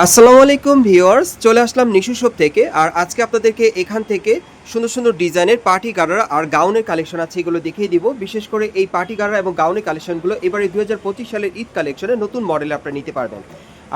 আসসালামু আলাইকুম ভিউয়ার্স, চলে আসলাম নিশু শপ থেকে। আর আজকে আপনাদেরকে এখান থেকে সুন্দর সুন্দর ডিজাইনের পার্টি গাড়ারা আর গাউনের কালেকশন আছে, এগুলো দেখিয়ে দিব। বিশেষ করে এই পার্টি গাড়া এবং গাউনের কালেকশনগুলো এবারে দু হাজার পঁচিশ সালের ঈদ কালেকশনে নতুন মডেল আপনারা নিতে পারবেন।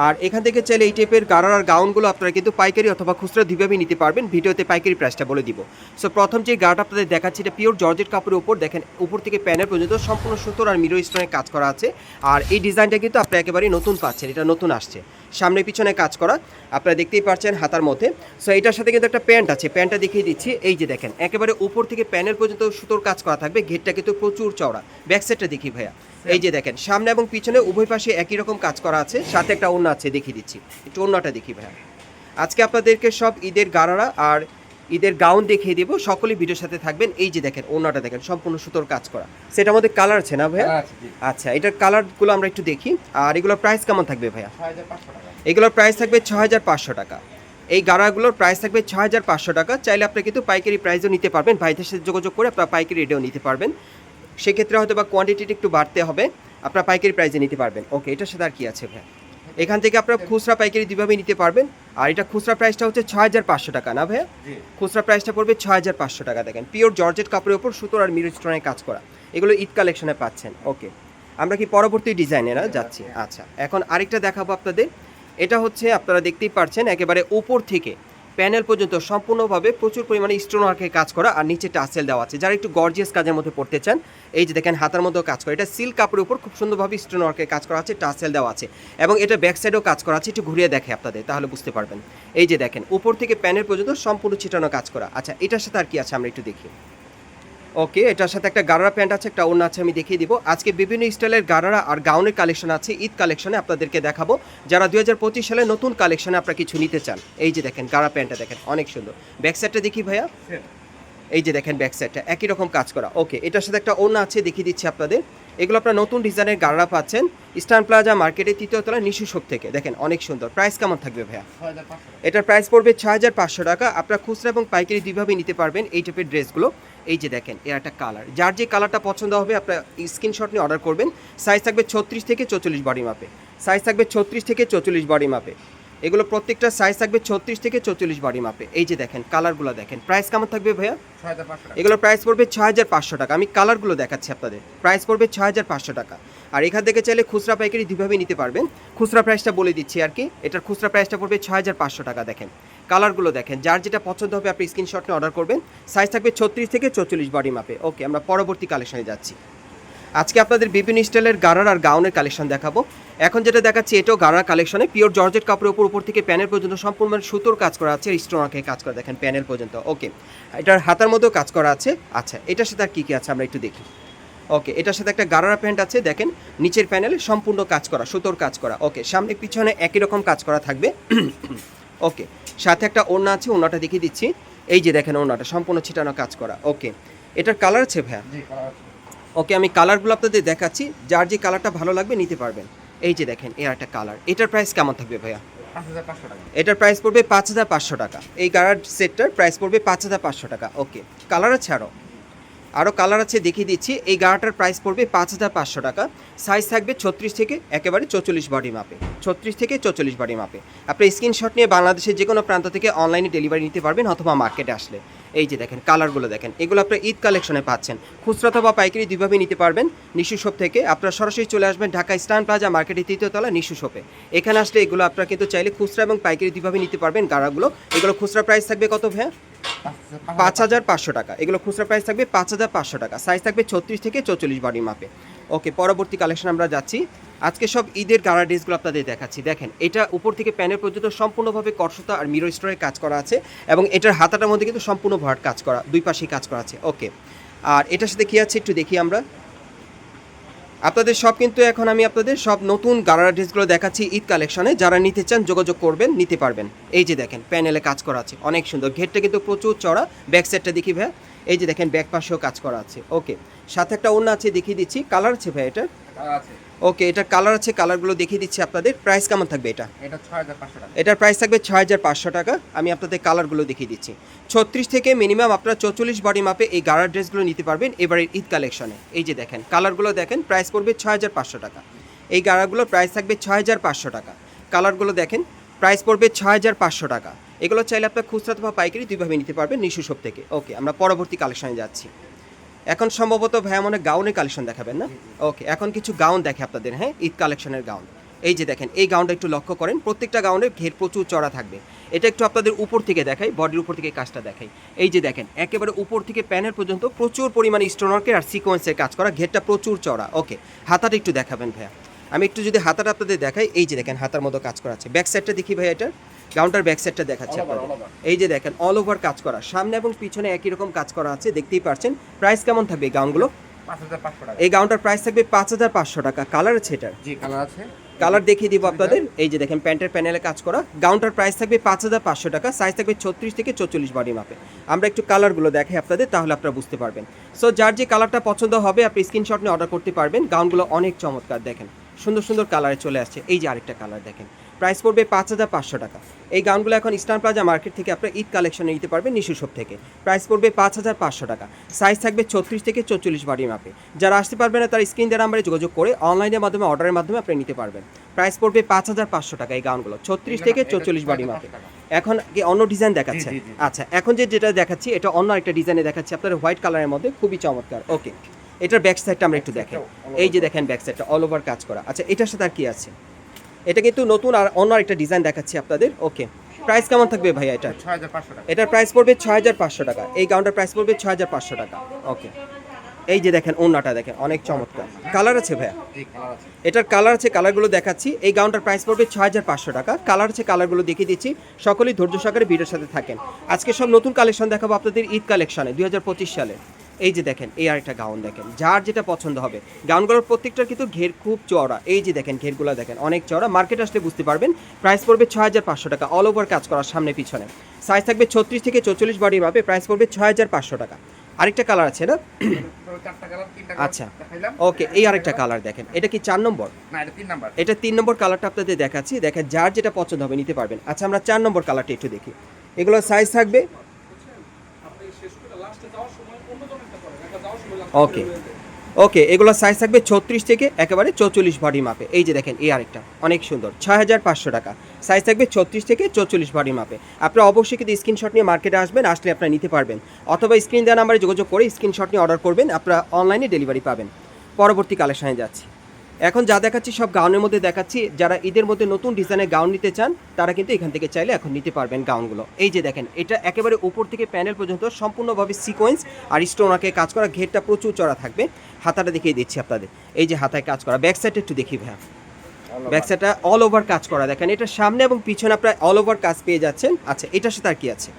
আর এখান থেকে চাইলে এই টাইপের গাড়ার আর গাউনগুলো আপনারা কিন্তু পাইকারি অথবা খুচরা দুইভাবেই নিতে পারবেন। ভিডিওতে পাইকারি প্রাইসটা বলে দিব। সো প্রথম যে গাড়টা আপনাদের দেখাচ্ছি, এটা পিওর জর্জেট কাপড়ের উপর। দেখেন, উপর থেকে প্যানের পর্যন্ত সম্পূর্ণ সুতোর আর মিরো স্টোনের কাজ করা আছে। আর এই ডিজাইনটা কিন্তু আপনি একেবারেই নতুন পাচ্ছেন, এটা নতুন আসছে। সামনে পিছনে কাজ করা, আপনারা দেখতেই পাচ্ছেন হাতার মধ্যে। সো এটার সাথে কিন্তু একটা প্যান্ট আছে, প্যান্টটা দেখিয়ে দিচ্ছি। এই যে দেখেন, একেবারে উপর থেকে প্যানের পর্যন্ত সুতোর কাজ করা থাকবে, ঘেরটা কিন্তু প্রচুর চওড়া। ব্যাক সাইডটা দেখি ভাইয়া। এই যে দেখেন সামনে এবং পিছনে উভয় পাশে একই রকম কাজ করা আছে সাথে একটা ওড়না আছে দেখিয়ে দিচ্ছি। একটু ওড়নাটা দেখি ভাইয়া। আজকে আপনাদেরকে সব ঈদের গারারা আর ঈদের গাউন দেখিয়ে দেবো। সকলেই ভিডিওর সাথে থাকবেন। এই যে দেখেন ওড়নাটা দেখেন সম্পূর্ণ সুতোর কাজ করা। সেটা আমাদের কালার আছে না ভাইয়া? আচ্ছা এটার কালারগুলো আমরা একটু দেখি। আর এগুলোর প্রাইস কেমন থাকবে ভাইয়া? এগুলোর প্রাইস থাকবে ছ হাজার পাঁচশো টাকা। এই গাড়াগুলোর প্রাইস থাকবে ছ হাজার পাঁচশো টাকা। চাইলে আপনি কিন্তু পাইকারি প্রাইসও নিতে পারবেন। ভাইদের সাথে যোগাযোগ করে আপনারা পাইকারি রেটেও নিতে পারবেন। সেক্ষেত্রে হয়তো বা কোয়ান্টিটিটা একটু বাড়তে হবে। আপনার পাইকারি প্রাইসে নিতে পারবেন। ওকে এটার সাথে আর কি আছে ভাই? এখান থেকে আপনারা খুচরা পাইকারি দুইভাবেই নিতে পারবেন। আর এটা খুচরা প্রাইসটা হচ্ছে ছ হাজার পাঁচশো টাকা না ভাইয়া? খুচরা প্রাইসটা পড়বে ছ হাজার পাঁচশো টাকা দেখেন। পিওর জর্জেট কাপড়ের ওপর সুতোর আর মিরর স্টোনের কাজ করা। এগুলো ঈদ কালেকশনে পাচ্ছেন। ওকে আমরা কি পরবর্তী ডিজাইনে না? যাচ্ছি। আচ্ছা এখন আরেকটা দেখাবো আপনাদের। এটা হচ্ছে আপনারা দেখতেই পারছেন একেবারে ওপর থেকে প্যানেল পর্যন্ত সম্পূর্ণভাবে প্রচুর পরিমাণে স্টোন ওয়ার্কের কাজ করা আর নিচে টাসেল দেওয়া আছে। যারা একটু গর্জিয়াস কাজের মধ্যে পড়তে চান, এই যে দেখেন হাতার মধ্যেও কাজ করে। এটা সিল্ক কাপড়ের উপর খুব সুন্দরভাবে স্টোন ওয়ার্কের কাজ করা আছে, টাসেল দেওয়া আছে। এবং এটা ব্যাক সাইডেও কাজ করা আছে, একটু ঘুরিয়ে দেখে আপনাদের, তাহলে বুঝতে পারবেন। এই যে দেখেন, উপর থেকে প্যানেল পর্যন্ত সম্পূর্ণ ছিটানো কাজ করা। আচ্ছা এটার সাথে আর কি আছে, আমরা একটু দেখি। ওকে এটার সাথে একটা গারারা প্যান্ট আছে একটা ওড়না আছে আমি দেখিয়ে দিব। আজকে বিভিন্ন স্টাইলের গারারা আর গাউনের কালেকশন আছে ঈদ কালেকশনে আপনাদেরকে দেখাবো। যারা দুই হাজার পঁচিশ সালে নতুন কালেকশনে আপনারা কিছু নিতে চান এই যে দেখেন গারা প্যান্টটা দেখেন অনেক সুন্দর। ব্যাক সাইডটা দেখি ভাইয়া? এই যে দেখেন ব্যাক সাইডটা একই রকম কাজ করা। ওকে এটার সাথে একটা ওড়না আছে দেখিয়ে দিচ্ছি আপনাদের। এগুলো আপনারা নতুন ডিজাইনের গাড়া পাচ্ছেন। ইস্টার্ন প্লাজা মার্কেটের তৃতীয় তলা নিশু শপ থেকে। দেখেন অনেক সুন্দর। প্রাইস কেমন থাকবে ভাইয়া? এটার প্রাইস পড়বে ছ হাজার পাঁচশো টাকা। আপনারা খুচরা এবং পাইকারি দুইভাবেই নিতে পারবেন এই টাইপের ড্রেসগুলো। এই যে দেখেন এর একটা কালার যার যে কালারটা পছন্দ হবে আপনার স্ক্রিনশট নিয়ে অর্ডার করবেন। সাইজ থাকবে ছত্রিশ থেকে চৌচল্লিশ বডি মাপে সাইজ থাকবে ছত্রিশ থেকে চৌচল্লিশ বডি মাপে এগুলো প্রত্যেকটা সাইজ থাকবে ছত্রিশ থেকে চৌচল্লিশ বডি মাপে এই যে দেখেন কালারগুলো দেখেন। প্রাইস কেমন থাকবে ভাইয়া? এগুলো প্রাইস পড়বে ছ হাজার পাঁচশো টাকা। আমি কালারগুলো দেখাচ্ছি আপনাদের। প্রাইস পড়বে ছ হাজার পাঁচশো টাকা। আর এখান থেকে চাইলে খুচরা পাইকারি দুইভাবে নিতে পারবেন। খুচরা প্রাইসটা বলে দিচ্ছি আর কি। এটার খুচরা প্রাইসটা পড়বে ছ হাজার পাঁচশো টাকা দেখেন। কালারগুলো দেখেন। যার যেটা পছন্দ হবে আপনি স্ক্রিনশট নিয়ে অর্ডার করবেন। সাইজ থাকবে ছত্রিশ থেকে চৌচল্লিশ বডি মাপে ওকে আমরা পরবর্তী কালেকশনে যাচ্ছি। আজকে আপনাদের বিভিন্ন স্টাইলের গারার আর গাউনের কালেকশন দেখাবো। এখন যেটা দেখাচ্ছি, এটাও গারার কালেকশনে। পিওর জর্জেট কাপড়ের উপর উপর থেকে প্যানেল পর্যন্ত সম্পূর্ণ সুতোর কাজ করা আছে। স্টোনাকে কাজ করা দেখেন, প্যানেল পর্যন্ত। ওকে, এটার হাতার মধ্যেও কাজ করা আছে। আচ্ছা এটার সাথে আর কী কী আছে আমরা একটু দেখি। ওকে, এটার সাথে একটা গারারা প্যান্ট আছে, দেখেন, নিচের প্যানেলে সম্পূর্ণ কাজ করা, সুতোর কাজ করা। ওকে, সামনে পিছনে একই রকম কাজ করা থাকবে। ওকে, সাথে একটা ওড়না আছে, ওড়নাটা দেখিয়ে দিচ্ছি। এই যে দেখেন ওড়নাটা, সম্পূর্ণ ছিটানো কাজ করা। ওকে, এটার কালার আছে ভাইয়া? ওকে আমি কালারগুলো আপনাদের দেখাচ্ছি যার যে কালারটা ভালো লাগবে নিতে পারবেন। এই যে দেখেন এর একটা কালার। এটার প্রাইস কেমন থাকবে ভাইয়া? এটার প্রাইস পড়বে পাঁচ হাজার পাঁচশো টাকা। এই কালার সেটটার প্রাইস পড়বে পাঁচ হাজার পাঁচশো টাকা। ওকে কালার আছে আরও আরও কালার আছে দেখিয়ে দিচ্ছি। এই গাড়াটার প্রাইস পড়বে পাঁচ হাজার পাঁচশো টাকা। সাইজ থাকবে ছত্রিশ থেকে একেবারে চৌচল্লিশ বডি মাপে ছত্রিশ থেকে চৌচল্লিশ বডি মাপে আপনি স্ক্রিনশট নিয়ে বাংলাদেশের যে কোনো প্রান্ত থেকে অনলাইনে ডেলিভারি নিতে পারবেন অথবা মার্কেটে আসলে। এই যে দেখেন কালারগুলো দেখেন এগুলো আপনার ঈদ কালেকশনে পাচ্ছেন। খুচরা অথবা পাইকারি দুইভাবে নিতে পারবেন নিশু শপ থেকে। আপনারা সরাসরি চলে আসবেন ঢাকা স্টান প্লাজা মার্কেটের তৃতীয়তলা নিশু শপে। এখানে আসলে এগুলো আপনারা কিন্তু চাইলে খুচরা এবং পাইকারি দুইভাবে নিতে পারবেন গাড়াগুলো। এগুলো খুচরা প্রাইস থাকবে কত ভাইয়া? পাঁচ হাজার পাঁচশো টাকা। এগুলো খুচরা প্রাইস থাকবে পাঁচ হাজার পাঁচশো টাকা। সাইজ থাকবে ছত্রিশ থেকে চৌচল্লিশ বডি মাপে। ওকে পরবর্তী কালেকশন আমরা যাচ্ছি। আজকে সব ঈদের গাড়া ড্রেসগুলো আপনাদের দেখাচ্ছি। দেখেন, এটা উপর থেকে প্যানের পর্যন্ত সম্পূর্ণভাবে কর্ষতা আর মিরো স্টোরের কাজ করা আছে এবং এটার হাতাটার মধ্যে কিন্তু সম্পূর্ণ ভরাট কাজ করা, দুই পাশেই কাজ করা আছে। ওকে আর এটার সাথে কী আছে একটু দেখি আমরা। আপনাদের সব কিন্তু এখন আমি আপনাদের সব নতুন গারারা ড্রেসগুলো দেখাচ্ছি ঈদ কালেকশনে যারা নিতে চান, যোগাযোগ করবেন, নিতে পারবেন। এই যে দেখেন, প্যানেলে কাজ করা আছে। অনেক সুন্দর। ঘেরটা কিন্তু প্রচুর চড়া ব্যাক সাইডটা দেখি ভাই এই যে দেখেন ব্যাক পাশেও কাজ করা আছে। ওকে সাথে একটা অন্য আছে দেখিয়ে দিচ্ছি। কালার আছে ভাই এটা? ওকে এটার কালার আছে কালারগুলো দেখিয়ে দিচ্ছি আপনাদের। প্রাইস কেমন থাকবে এটা? এটা এটার প্রাইস থাকবে ছয় হাজার পাঁচশো টাকা। আমি আপনাদের কালারগুলো দেখিয়ে দিচ্ছি। ছত্রিশ থেকে মিনিমাম আপনারা চৌচল্লিশ বডি মাপে এই গাড়ার ড্রেসগুলো নিতে পারবেন এবারের ঈদ কালেকশনে এই যে দেখেন কালারগুলো দেখেন প্রাইস পড়বে ছয় হাজার পাঁচশো টাকা। এই গাড়াগুলোর প্রাইস থাকবে ছয় হাজার পাঁচশো টাকা। কালারগুলো দেখেন প্রাইস পড়বে ছয় হাজার পাঁচশো টাকা। এগুলো চাইলে আপনার খুচরা বা পাইকারি দুইভাবে নিতে পারবেন নিশু শপ থেকে। ওকে, আমরা পরবর্তী কালেকশনে যাচ্ছি। এখন সম্ভবত ভাইয়া মনে গাউনের কালেকশন দেখাবেন না? ওকে, এখন কিছু গাউন দেখে আপনাদের হ্যাঁ? ঈদ কালেকশনের গাউন এই যে দেখেন, এই গাউনটা একটু লক্ষ্য করেন, প্রত্যেকটা গাউনের ঘের প্রচুর চড়া থাকবে। এটা একটু আপনাদের উপর থেকে দেখাই বডির উপর থেকে কাজটা দেখাই। এই যে দেখেন, একেবারে উপর থেকে প্যানের পর্যন্ত প্রচুর পরিমাণে স্টোনওয়ার্কের আর সিকোয়েন্সের কাজ করা, ঘেরটা প্রচুর চড়া। ওকে, হাতাটা একটু দেখাবেন ভাইয়া। আমি একটু যদি হাতাটা আপনাদের দেখাই, এই যে দেখেন, হাতার মতো কাজ করা আছে। ব্যাক সাইডটা দেখি ভাই এটার। গাউনটার ব্যাক সাইডটা দেখাচ্ছে আপনাদের। এই যে দেখেন অল ওভার কাজ করা। সামনে এবং পিছনে একই রকম কাজ করা আছে দেখতেই পারছেন। প্রাইস কেমন থাকবে এই গাউনগুলো? এই গাউনটার প্রাইস থাকবে পাঁচ হাজার পাঁচশো টাকা। কালার আছে এটার? জি কালার আছে। কালার দেখিয়ে দিব আপনাদের। এই যে দেখেন প্যান্টের প্যানেলে কাজ করা। গাউনটার প্রাইস থাকবে পাঁচ হাজার পাঁচশো টাকা। সাইজ থাকবে ছত্রিশ থেকে চল্লিশ বডি মাপে আমরা একটু কালারগুলো দেখাই আপনাদের তাহলে আপনারা বুঝতে পারবেন। সো যার যে কালারটা পছন্দ হবে আপনি স্ক্রিনশট নিয়ে অর্ডার করতে পারবেন। গাউনগুলো অনেক চমৎকার দেখেন। সুন্দর সুন্দর কালারে চলে আসছে। এই যে আরেকটা কালার দেখেন। প্রাইস পড়বে পাঁচ হাজার পাঁচশো টাকা। এই গাউনগুলো এখন ইস্টার্ন প্লাজা মার্কেট থেকে আপনার ঈদ কালেকশনে নিতে পারবেন নিশু শপ থেকে। প্রাইস পড়বে পাঁচ হাজার পাঁচশো টাকা। সাইজ থাকবে ছত্রিশ থেকে চৌচল্লিশ বডি মাপে। যারা আসতে পারবে না তার স্ক্রিন দেওয়ার নাম্বারে যোগাযোগ করে অনলাইনের মাধ্যমে অর্ডারের মাধ্যমে আপনি নিতে পারবেন। প্রাইস পড়বে পাঁচ হাজার পাঁচশো টাকা এই গাউনগুলো ছত্রিশ থেকে চৌচল্লিশ বডি মাপে। এখন কি অন্য ডিজাইন দেখাচ্ছে। আচ্ছা এখন যে যেটা দেখাচ্ছি এটা অন্য একটা ডিজাইনে দেখাচ্ছি। আপনার হোয়াইট কালারের মধ্যে খুবই চমৎকার। ওকে এটার ব্যাক সাইডটা আমরা একটু দেখেন। এই যে দেখেন ব্যাক সাইডটা অল ওভার কাজ করা। আচ্ছা এটার সাথে আর কি আছে? এটা কিন্তু নতুন আর অন্য একটা ডিজাইন দেখাচ্ছি আপনাদের। ওকে প্রাইস কেমন থাকবে ভাইয়া এটা ছয় হাজার পাঁচশো টাকা। এটার প্রাইস পড়বে ছয় হাজার পাঁচশো টাকা। এই গাউনটার প্রাইস পড়বে ছয় হাজার পাঁচশো টাকা। ওকে এই যে দেখেন ওন্নাটা দেখেন অনেক চমৎকার। কালার আছে ভাইয়া? এটার কালার আছে কালারগুলো দেখাচ্ছি। এই গাউনটার প্রাইস পড়বে ছয় হাজার পাঁচশো টাকা। কালার আছে কালারগুলো দেখিয়ে দিচ্ছি। সকলেই ধৈর্য সহকারে ভিডিওর সাথে থাকেন। আজকে সব নতুন কালেকশন দেখাবো আপনাদের ঈদ কালেকশনে দুই হাজার পঁচিশ সালে। এই যে দেখেন এই আরেকটা গাউন দেখেন যার যেটা পছন্দ হবে। গাউনগুলোর প্রত্যেকটার কিন্তু ঘের খুব চওড়া। এই যে দেখেন ঘেরগুলো দেখেন অনেক চওড়া। মার্কেট আসলে বুঝতে পারবেন প্রাইস পড়বে ছয় হাজার পাঁচশো টাকা অল ওভার কাজ করার সামনে পিছনে। সাইজ থাকবে ছত্রিশ থেকে চৌচল্লিশ বডি মাপে প্রাইস পড়বে ছয় হাজার পাঁচশো টাকা। আরেকটা কালার আছে না? আচ্ছা। ওকে এই আরেকটা কালার দেখেন এটা কি চার নম্বর? এটা তিন এটা তিন নম্বর কালারটা আপনাদের দেখাচ্ছি দেখেন যার যেটা পছন্দ হবে নিতে পারবেন। আচ্ছা আমরা চার নম্বর কালারটা একটু দেখি। এগুলো সাইজ থাকবে ওকে ওকে এগুলো সাইজ থাকবে ছত্রিশ থেকে একেবারে চৌচল্লিশ বডি মাপে এই যে দেখেন, এই আরেকটা, অনেক সুন্দর, ছয় হাজার পাঁচশো টাকা। সাইজ থাকবে ছত্রিশ থেকে চৌচল্লিশ বডি মাপে আপনারা অবশ্যই কিন্তু স্ক্রিনশট নিয়ে মার্কেটে আসবেন, আসলে আপনারা নিতে পারবেন। অথবা স্ক্রিন দেওয়া নাম্বারে যোগাযোগ করে স্ক্রিনশট নিয়ে অর্ডার করবেন, আপনারা অনলাইনে ডেলিভারি পাবেন। পরবর্তী কালেকশনে যাচ্ছি। এখন যা দেখাচ্ছি, সব গাউনের মধ্যে দেখাচ্ছি। যারা ঈদের মধ্যে নতুন ডিজাইনের গাউন নিতে চান, তারা কিন্তু এখান থেকে চাইলে এখন নিতে পারবেন গাউনগুলো। এই যে দেখেন, এটা একেবারে উপর থেকে প্যানেল পর্যন্ত সম্পূর্ণভাবে সিকোয়েন্স আর স্টোনাকে কাজ করা, ঘেরটা প্রচুর চড়া থাকবে। হাতাটা দেখিয়ে দিচ্ছি আপনাদের। এই যে হাতায় কাজ করা ব্যাক সাইডটা একটু দেখি ভাইয়া। ব্যাক সাইডটা অল ওভার কাজ করা। দেখেন এটা সামনে এবং পিছনে আপনার অল ওভার কাজ পেয়ে যাচ্ছেন। আচ্ছা এটার সাথে আর কি আছে?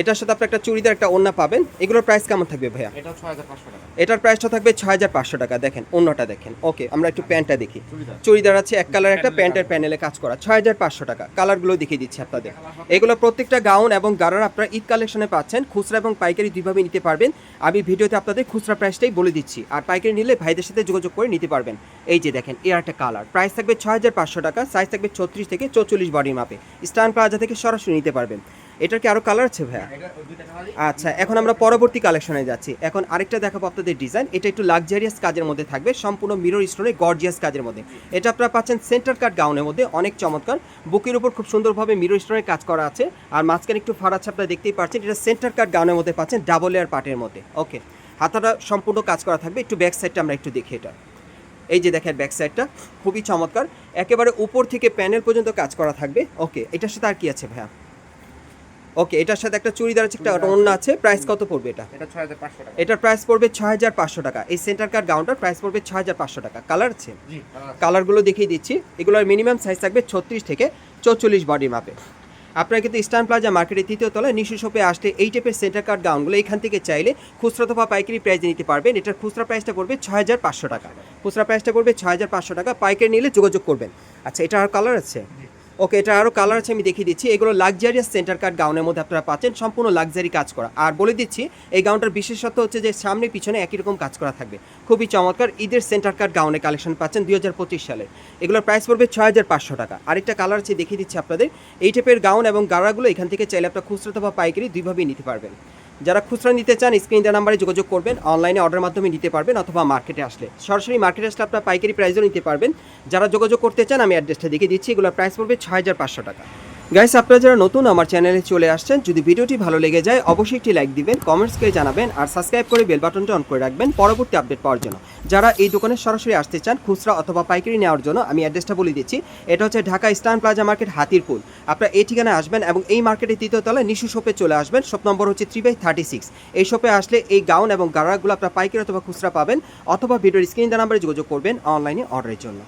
এটার সাথে আপনি একটা চুড়িদার একটা ওন্না পাবেন। এগুলোর প্রাইস কেমন থাকবে ভাইয়া? এটা ছয় হাজার পাঁচশো টাকা। এটার প্রাইসটা থাকবে ছয় হাজার পাঁচশো টাকা। দেখেন অন্যটা দেখেন। ওকে আমরা একটু প্যান্টটা দেখি। চুড়িদার। চুড়িদার আছে এক কালার একটা প্যান্টের প্যানেলে কাজ করা। ছয় হাজার পাঁচশো টাকা। কালারগুলো দেখিয়ে দিচ্ছি আপনাদের। এগুলো প্রত্যেকটা গাউন এবং গারার আপনারা ঈদ কালেকশনে পাচ্ছেন। খুচরা এবং পাইকারি দুইভাবে নিতে পারবেন। আমি ভিডিওতে আপনাদের খুচরা প্রাইসটাই বলে দিচ্ছি। আর পাইকারি নিলে ভাইদের সাথে যোগাযোগ করে নিতে পারবেন। এই যে দেখেন এর একটা কালার প্রাইস থাকবে ছয় হাজার পাঁচশো টাকা। সাইজ থাকবে ছত্রিশ থেকে চৌচল্লিশ বডি মাপে স্টান প্লাজা থেকে সরাসরি নিতে পারবেন। এটার কি আরও কালার আছে ভাইয়া? কালারই আচ্ছা এখন আমরা পরবর্তী কালেকশনে যাচ্ছি। এখন আরেকটা দেখাবো আপনাদের ডিজাইন এটা একটু লাক্সারিয়াস কাজের মধ্যে থাকবে সম্পূর্ণ মিরর স্টোনে গর্জিয়াস কাজের মধ্যে। এটা আপনারা পাচ্ছেন সেন্টার কাট গাউনের মধ্যে অনেক চমৎকার। বুকের উপর খুব সুন্দরভাবে মিরর স্টোনের কাজ করা আছে। আর মাঝখানে একটু ফাড়াচ্ছে আপনারা দেখতেই পাচ্ছেন এটা সেন্টার কাট গাউনের মধ্যে পাচ্ছেন ডাবল এয়ার পার্টের মধ্যে। ওকে হাতাটা সম্পূর্ণ কাজ করা থাকবে। একটু ব্যাক সাইডটা আমরা একটু দেখি এটা। এই যে দেখেন ব্যাক সাইডটা খুবই চমৎকার। একেবারে উপর থেকে প্যানেল পর্যন্ত কাজ করা থাকবে। ওকে এটার সাথে আর কি আছে ভাইয়া? ওকে এটার সাথে একটা চুড়িদার আছে একটা অন্য আছে। প্রাইস কত পড়বে এটা? এটা ছয় হাজার পাঁচশো টাকা। এটার প্রাইস পড়বে ছয় হাজার পাঁচশো টাকা। এই সেন্টার কার্ড গাউনটার প্রাইস পড়বে ছয় হাজার পাঁচশো টাকা। কালার আছে? জি কালারগুলো দেখিয়ে দিচ্ছি। এগুলোর মিনিমাম সাইজ থাকবে ছত্রিশ থেকে চৌচল্লিশ বডি মাপে আপনারা কিন্তু ইস্টার্ন প্লাজা মার্কেটের তৃতীয় তলায় নিশু শপে আসলে এই টাইপের সেন্টার কার্ড গাউনগুলো এখান থেকে চাইলে খুচরা অথবা পাইকারি প্রাইসে নিতে পারবেন। এটার খুচরা প্রাইসটা পড়বে ছয় হাজার পাঁচশো টাকা। খুচরা প্রাইসটা পড়বে ছয় হাজার পাঁচশো টাকা। পাইকারি নিলে যোগাযোগ করবেন। আচ্ছা এটা আর কালার আছে? ওকে এটা আরও কালার আছে, আমি দেখিয়ে দিচ্ছি। এগুলো লাক্সারিয়াস সেন্টার কার্ড গাউনের মধ্যে আপনারা পাচ্ছেন, সম্পূর্ণ লাক্সারি কাজ করা। আর বলে দিচ্ছি, এই গাউনটার বিশেষত্ব হচ্ছে যে, সামনে পিছনে একই রকম কাজ করা থাকবে। খুবই চমৎকার, ঈদের সেন্টার কার্ড গাউনের কালেকশন পাচ্ছেন দুই হাজার পঁচিশ সালে। এগুলোর প্রাইস পড়বে ছয় হাজার পাঁচশো টাকা। আরেকটা কালার আছে, দেখিয়ে দিচ্ছি আপনাদের। এই টাইপের গাউন এবং গাড়াগুলো এখান থেকে চাইলে আপনারা খুচরো অথবা পাইকারি দুইভাবেই নিতে পারবেন। যারা খুচরা নিতে চান স্ক্রিন দেওয়া নাম্বারে যোগাযোগ করবেন অনলাইনে অর্ডার মাধ্যমে নিতে পারবেন অথবা মার্কেটে আসলে। সরাসরি মার্কেটে আসলে আপনার পাইকারি প্রাইসও নিতে পারবেন। যারা যোগাযোগ করতে চান, আমি অ্যাড্রেসটা দেখিয়ে দিচ্ছি। এগুলোর প্রাইস পড়বে ছয় হাজার পাঁচশো টাকা। গাইস আপনারা যারা নতুন আমার চ্যানেলে চলে আসছেন, যদি ভিডিওটি ভালো লেগে যায়, অবশ্যই একটি লাইক দিবেন কমেন্টস করে জানাবেন, আর সাবস্ক্রাইব করে বেল বাটনটা অন করে রাখবেন পরবর্তী আপডেট পাওয়ার জন্য। যারা এই দোকানে সরাসরি আসতে চান, খুচরা অথবা পাইকারি নেওয়ার জন্য, আমি অ্যাড্রেসটা বলে দিচ্ছি। এটা হচ্ছে Dhaka Eastern Plaza market, Hatirpool. আপনারা এই ঠিকানায় আসবেন এবং এই মার্কেটের তৃতীয় তলায় নিশু শপে চলে আসবেন। শপ নম্বর হচ্ছে থ্রি বাই থার্টি সিক্স এই শপে আসলে এই গাউন এবং গাড়াগুলো আপনার পাইকারি অথবা খুচরা পাবেন, অথবা ভিডিওর স্ক্রিন নাম্বারে যোগাযোগ করবেন অনলাইনে অর্ডারের জন্য।